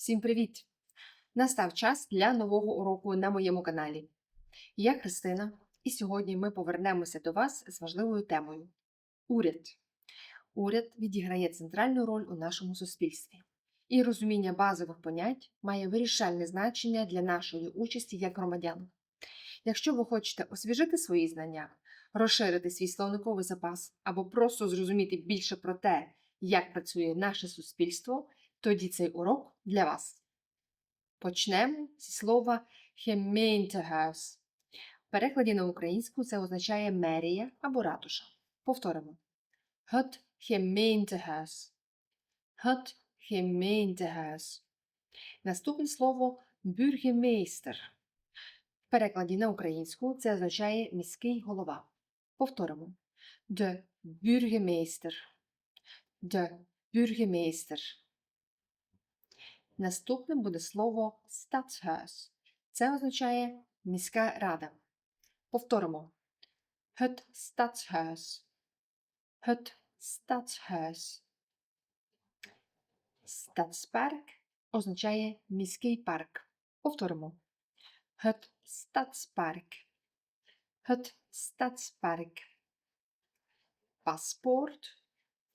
Всім привіт! Настав час для нового уроку на моєму каналі. Я Христина, і сьогодні ми повернемося до вас з важливою темою уряд. Уряд відіграє центральну роль у нашому суспільстві, і розуміння базових понять має вирішальне значення для нашої участі як громадян. Якщо ви хочете освіжити свої знання, розширити свій словниковий запас або просто зрозуміти більше про те, як працює наше суспільство, тоді цей урок для вас. Почнемо зі слова «gemeentehuis». В перекладі на українську це означає мерія або ратуша. Повторимо. Het gemeentehuis. Het gemeentehuis. Наступне слово бургемейстер. В перекладі на українську це означає міський голова. Повторимо. De burgemeester. De burgemeester. Наступним буде слово stadshuis. Це означає міська рада. Повторимо. Het stadshuis. Het stadshuis. Stadspark означає міський парк. Повторимо. Het stadspark. Het stadspark. Паспорт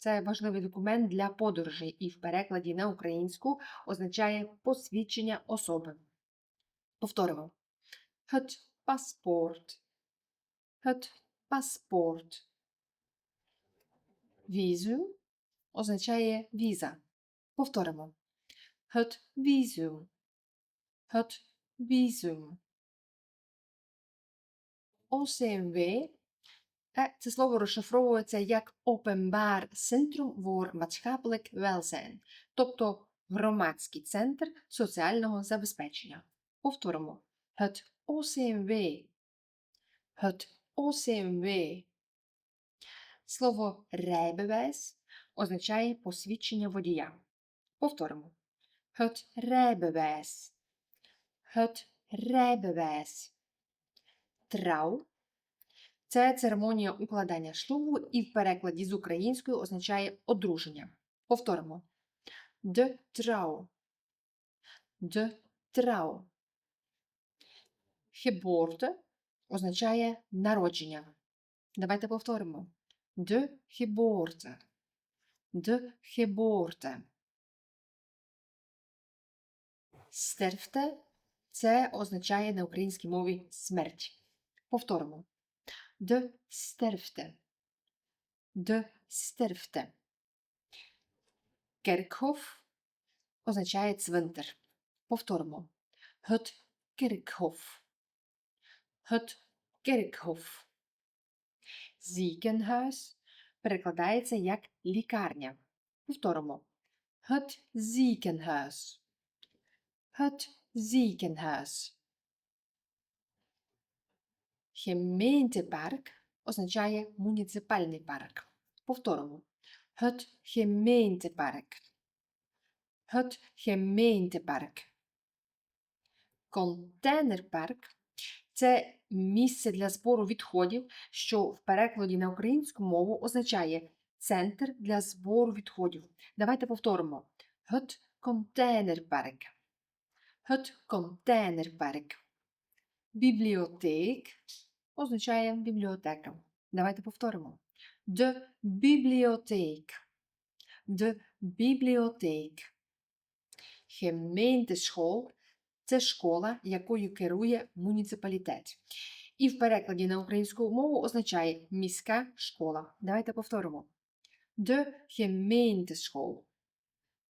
це важливий документ для подорожей і в перекладі на українську означає посвідчення особи. Повторимо. Het paspoort. Het paspoort. Візум означає віза. Повторимо. Het visum. Het visum. ОСМВ Це слово розшифровується як Openbaar Centrum voor Maatschappelijk Welzijn, тобто громадський центр соціального забезпечення. Повторимо. Het OCMW. Het OCMW. Слово rijbewijs означає посвідчення водія. Повторимо. Het rijbewijs. Het rijbewijs. Тrouw це церемонія укладання шлюбу і в перекладі з української означає одруження. Повторимо. De trouw. De trouw. Geboorte означає народження. Давайте повторимо. De geboorte. De geboorte. Sterfte це означає на українській мові смерть. Повторимо. De sterfte. De sterfte. Kerkhof означає цвинтар. Het kerkhof. Het kerkhof. Ziekenhuis перекладається як лікарня. Het ziekenhuis. Het ziekenhuis. Gemeentepark означає муніципальний парк. Повторимо. Het gemeentepark. Het gemeentepark. Контейнерпарк це місце для збору відходів, що в перекладі на українську мову означає центр для збору відходів. Давайте повторимо. Het container Het container Бібліотек означає бібліотека. Давайте повторимо. De bibliotheek. De bibliotheek. Gemeenteschool – це школа, якою керує муніципалітет. І в перекладі на українську мову означає міська школа. Давайте повторимо. De gemeenteschool.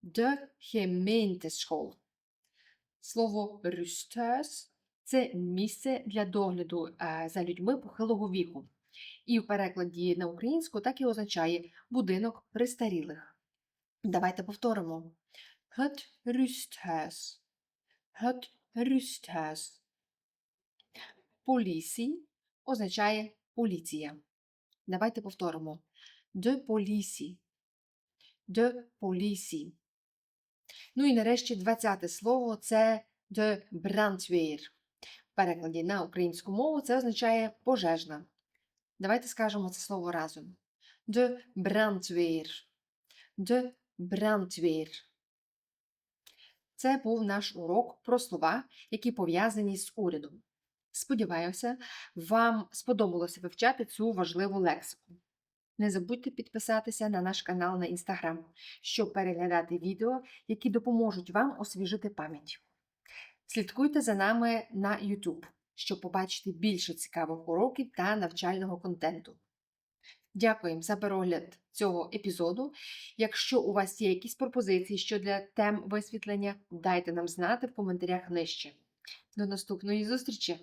De gemeenteschool. Слово rusthuis це місце для догляду е, за людьми похилого віку. І в перекладі на українську так і означає будинок престарілих. Давайте повторимо. Het rusthuis. Het rusthuis. Полісі означає поліція. Давайте повторимо. De politie. De politie. Ну і нарешті 20 слово це de brandweer. Перекладі на українську мову це означає пожежна. Давайте скажемо це слово разом. De brandweer. De brandweer. Це був наш урок про слова, які пов'язані з урядом. Сподіваюся, вам сподобалося вивчати цю важливу лексику. Не забудьте підписатися на наш канал на Instagram, щоб переглядати відео, які допоможуть вам освіжити пам'ять. Слідкуйте за нами на YouTube, щоб побачити більше цікавих уроків та навчального контенту. Дякуємо за перегляд цього епізоду. Якщо у вас є якісь пропозиції щодо тем висвітлення, дайте нам знати в коментарях нижче. До наступної зустрічі!